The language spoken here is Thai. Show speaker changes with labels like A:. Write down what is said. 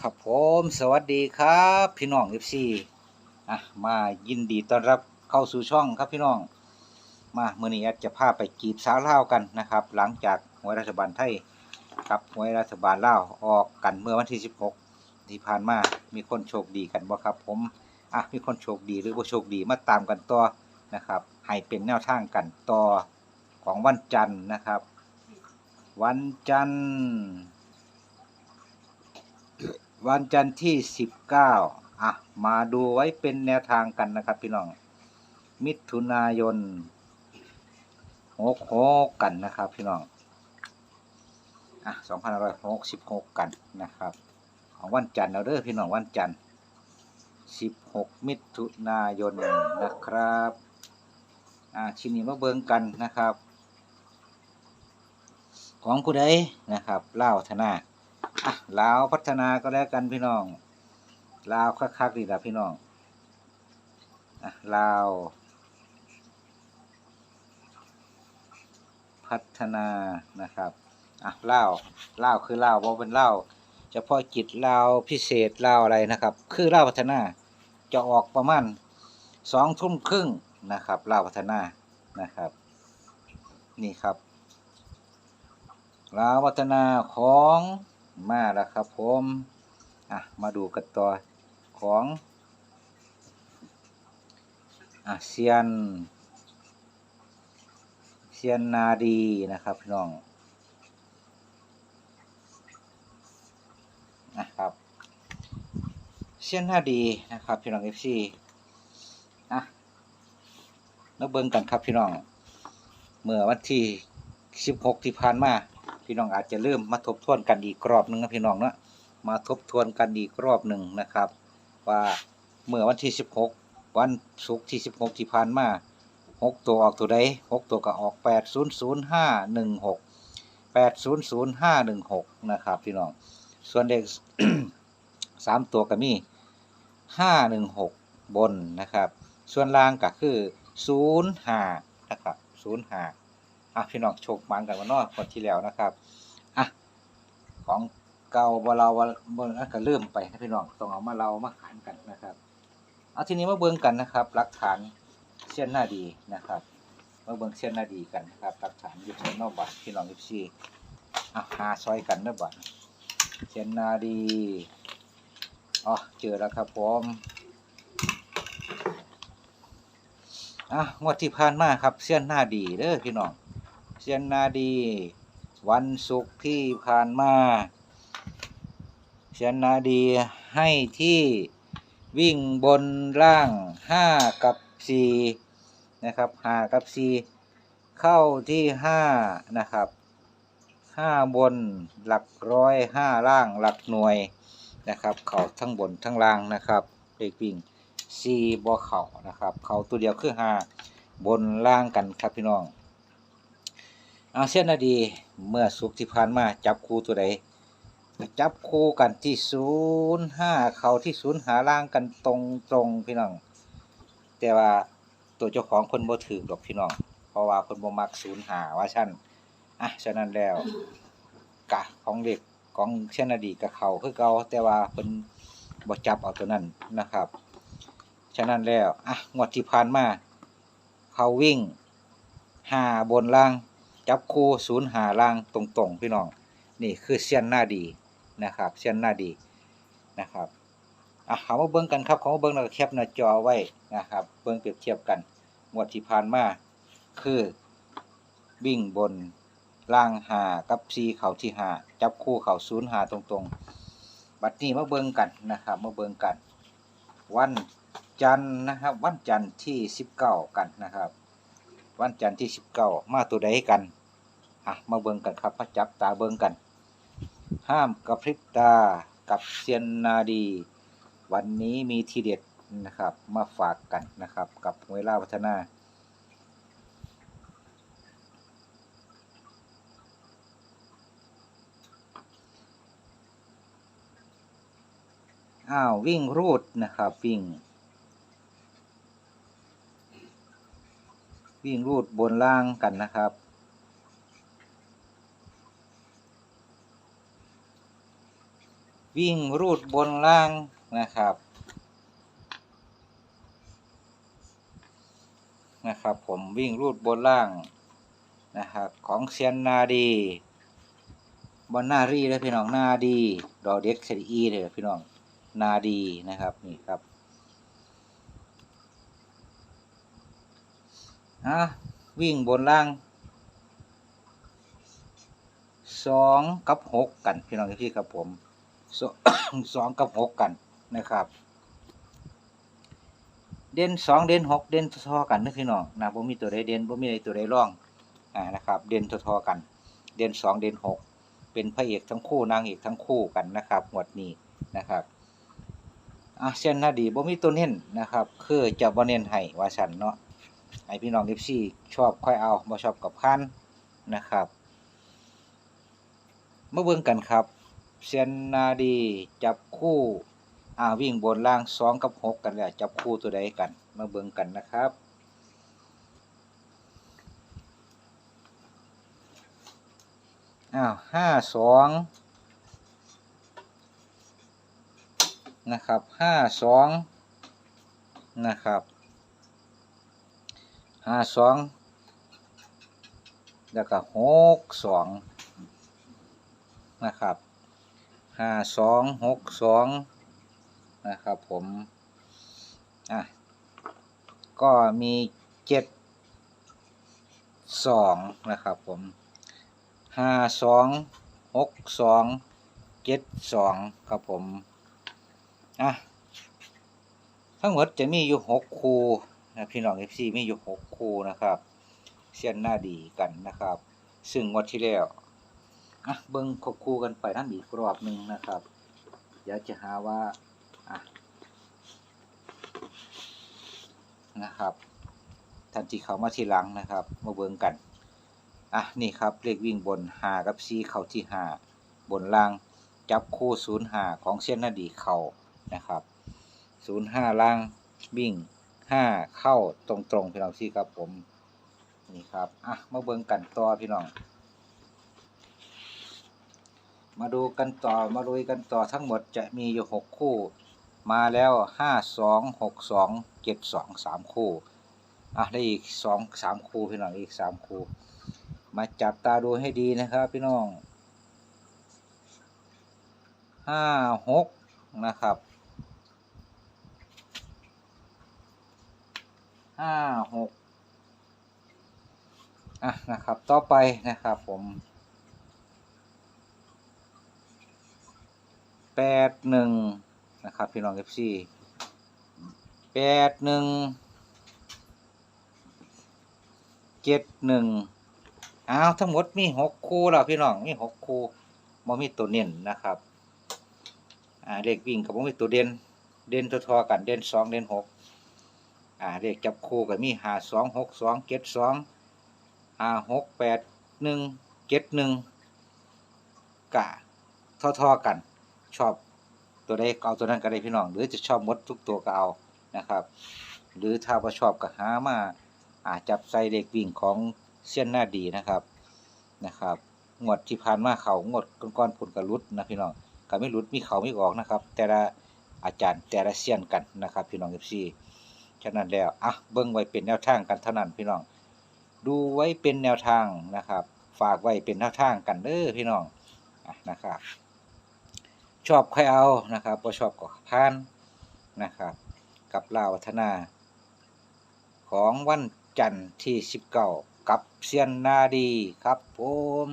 A: ครับผมสวัสดีครับพี่น้องเอฟซีอะมายินดีต้อนรับเข้าสู่ช่องครับพี่น้อง มาเมื่อนี้แอดจะพาไปจีบสาวเล่าวกันนะครับ หลังจากหวยรัฐบาลไทยกับหวยรัฐบาลเล่าวออกกันเมื่อวันที่ 16 ที่ผ่านมามีคนโชคดีกันบ่ครับ ผมอะมีคนโชคดีหรือบ่โชคดีมาตามกันต่อนะครับ ให้เป็นแนวทางกันต่อของวันจันทร์นะครับ วันจันทร์ วันจันทร์ที่ 19 อะ มาดูไว้เป็นแนวทางกันนะครับพี่น้อง มิถุนายนหกหกกันนะครับพี่น้อง อะ2566กันนะครับ ของวันจันทร์เอาเด้อพี่น้องวันจันทร์16มิถุนายนนะครับ อ่าชิ้นนี้มาเบิ่งกันนะครับ ของผู้ใดนะครับเล่าธนา อะลาวพัฒนาก็แล้วกันพี่น้องลาวคักๆดีละพี่น้องอะลาวพัฒนานะครับอะลาวลาวคือลาวบ่เป็นลาวเฉพาะกิจลาวพิเศษลาวอะไรนะครับ คือลาวพัฒนาจะออกประมาณสองทุ่มครึ่งนะครับลาวพัฒนานะครับ นี่ครับลาวพัฒนาของ มาแล้วครับผมอะมาดูกันต่อของอะเซียนเซียนนาดีนะครับพี่น้องนะครับเซียนนาดีนะครับพี่น้องเอฟซีอะแล้วเบิ่งกันครับพี่น้องเมื่อวันที่16ที่ผ่านมา พี่น้องอาจจะเริ่มมาทบทวนกันอีกรอบหนึ่งนะพี่น้องเนาะมาทบทวนกันอีกรอบหนึ่งนะครับ ว่าเมื่อวันที่ 16 วันศุกร์ที่ 16 ที่ผ่านมา6 ตัวออกตัวใด6ตัวก็ออก 800516 800516 นะครับ พี่น้อง ส่วนเด็ก3ตัวก็มี 516 บนนะครับ ส่วนล่างก็คือ 05 นะครับ 05 อะพี่น้องโชคมันกันวันนอกคนที่แล้วนะครับอะของเก่าบ่เราวบนั้นก็เริ่มไปนะพี่น้องต้องเอามาเรามาขานกันนะครับเอาทีนี้มาเบิ่งกันนะครับหลักฐานเส้นหน้าดีนะครับมาเบิ่งเส้นหน้าดีกันนะครับหลักฐานอยู่ที่นอกบัตรพี่น้อง14อะหาซอยกันเด้อบัตรเส้นหน้าดีอ๋อเจอแล้วครับผมอะงวดที่ผ่านมาครับเส้นหน้าดีเด้อพี่น้อง เซียนนาดี วันศุกร์ที่ผ่านมาเซียนนาดีให้ที่วิ่งบนล่าง 5 กับ 4 นะครับ5กับ 4 เข้าที่ 5 นะครับ 5 บนหลักร้อย 5 ล่างหลักหน่วยนะครับ เข่าทั้งบนทั้งล่างนะครับเลขวิ่ง4บ่เข่านะครับ เข่าตัวเดียวคือ 5 บนล่างกันครับพี่น้อง อาเซียนนาดีเมื่อสุกที่ผ่านมาจับคู่ตัวใดจับคู่กันที่ศูนย์ห้าเขาที่ศูนย์หาล่างกันตรงตรงๆพี่น้อง แต่ว่าตัวเจ้าของคนบ่ถือดอกพี่น้อง เพราะว่าคนบ่มักศูนย์หาว่าชั้นอะฉะนั้นแล้วกะของเด็กของเซียนนาดีกับเขาคือเกาแต่ว่าเพิ่นบ่จับเอาตัวนั้นนะครับ ฉะนั้นแล้วอะงวดที่ผ่านมาเขาวิ่งหาบนล่าง จับคู่ศูนย์หาล่างตรงๆ พี่น้อง นี่คือเซียนหน้าดีนะครับเซียนหน้าดีนะครับอะเขามาเบิ้งกันครับเขามาเบิ้งแล้วก็แคปหน้าจอไว้นะครับ เบิ้งเปรียบเทียบกันงวดที่ผ่านมาคือวิ่งบนล่างหากับซีเข่าที่หาจับคู่เข่าศูนย์หาตรงๆ บัดนี้มาเบิ้งกันนะครับมาเบิ้งกัน วันจันทร์นะครับ วันจันทร์ที่สิบเก้ากันนะครับ วันจันทร์ที่สิบเก้ามาตัวใดกัน อะมาเบิ่งกันครับมาจับตาเบิ่งกัน ห้ามกระพริบตากับเซียนนาดี วันนี้มีทีเด็ดนะครับ มาฝากกันนะครับ กับเวลาพัฒนาอ้าววิ่งรูดนะครับ วิ่ง วิ่งรูดบนล่างกันนะครับ วิ่งรูดบนล่างนะครับนะครับผมวิ่งรูดบนล่างนะครับของเซียนนาดีบนนารีเลยพี่น้องนาดีดอเด็กเซอีเลยพี่น้องนาดีนะครับนี่ครับอะวิ่งบนล่างสองกับหกกันพี่น้องพี่ครับผม สองสองกับหกกันนะครับ เด่นสองเด่นหกเด่นทอกันนะพี่น้องนะบ่มีตัวใดเด่นบ่มีตัวใดร่องอ่านะครับ เด่นทอกัน เด่นสองเด่นหกเป็นพระเอกทั้งคู่นางเอกทั้งคู่กันนะครับหมวดนี้นะครับอะเส้นนาดีบ่มีตัวเน้นนะครับ คือจะบ่เน้นให้ว่าซั่นเนาะให้พี่น้อง FC ชอบค่อยเอาบ่ชอบกับคันนะครับมาเบิ่งกันครับ เส้นนาดีจับคู่อ่าวิ่งบนล่างสองกับหกกันแล้วจับคู่ตัวใดกัน มาเบิ่งกันนะครับอ้าวห้าสองนะครับห้าสองนะครับห้าสองแล้วก็หกสองนะครับ ห้าสองหกสองนะครับผมอะก็มีเจ็ดสองนะครับผมห้าสองหกสองเจ็ดสองครับผมอะทั้งหมดจะมีอยู่หกคู่นะพี่น้องเอฟซีมีอยู่หกคู่นะครับ เส้นหน้าดีกันนะครับ ซึ่งงวดที่แล้ว อะเบิ้งควบคู่กันไปนั่นอีกรอบหนึ่งนะครับเดี๋ยวจะหาว่าอะนะครับทันทีเขามาทีหลังนะครับ มาเบิ่งกันอะนี่ครับเลขวิ่งบนหากับซีเข้าที่หาบนล่างจับคู่ศูนย์หาของเส้นนาดีเข่านะครับศูนย์ห้าล่างวิ่งห้าเข้าตรงตรงๆพี่น้องซีครับผมนี่ครับอะมาเบิ่งกันต่อพี่น้อง มาดูกันต่อมาลุยกันต่อทั้งหมดจะมีอยู่หกคู่ มาแล้วห้าสองหกสองเจ็ดสองสามคู่ อะได้อีกสองสามคู่พี่น้องอีกสามคู่ มาจับตาดูให้ดีนะครับพี่น้องห้าหกนะครับห้าหกอะนะครับ ต่อไปนะครับผม แปดหนึ่งนะครับพี่น้องเอฟซีแปดหนึ่งเจ็ดหนึ่งอ้าวทั้งหมดมีหกคู่แล้วพี่น้องมีหกคู่บ่มีตัวเน้นนะครับอ่าเลขวิ่งกับบ่มีตัวเด่นเด่นทอๆกันเด่นสองเด่นหกอ่าเลขจับคู่ก็มีหาสองหกสองเจ็ดสองห้าหกแปดหนึ่งเจ็ดหนึ่งกะทอๆกัน ชอบตัวใดก็เอาตัวนั้นก็ได้พี่น้อง หรือจะชอบหมดทุกตัวก็เอานะครับ หรือถ้าว่าชอบก็หามาอาจจับใส่เลขวิ่งของเส้นหน้าดีนะครับนะครับงวดที่ผ่านมาเขางวดก้อนๆผลกระลุดนะพี่น้องก็ไม่รุดมีเขาไม่ออกนะครับ แต่ละอาจารย์แต่ละเสี้ยนกันนะครับ พี่น้องเอฟซีฉะนั้นแล้วอะเบิ้งไว้เป็นแนวทางกันเท่านั้นพี่น้อง ดูไว้เป็นแนวทางนะครับ ฝากไว้เป็นแนวทางกันเด้อพี่น้องอะนะครับ ชอบใครเอานะครับบ่ชอบก็ผ่านนะครับ กับลาววัฒนา ของวันจันทร์ที่ 19 กับเซียนนาดีครับผม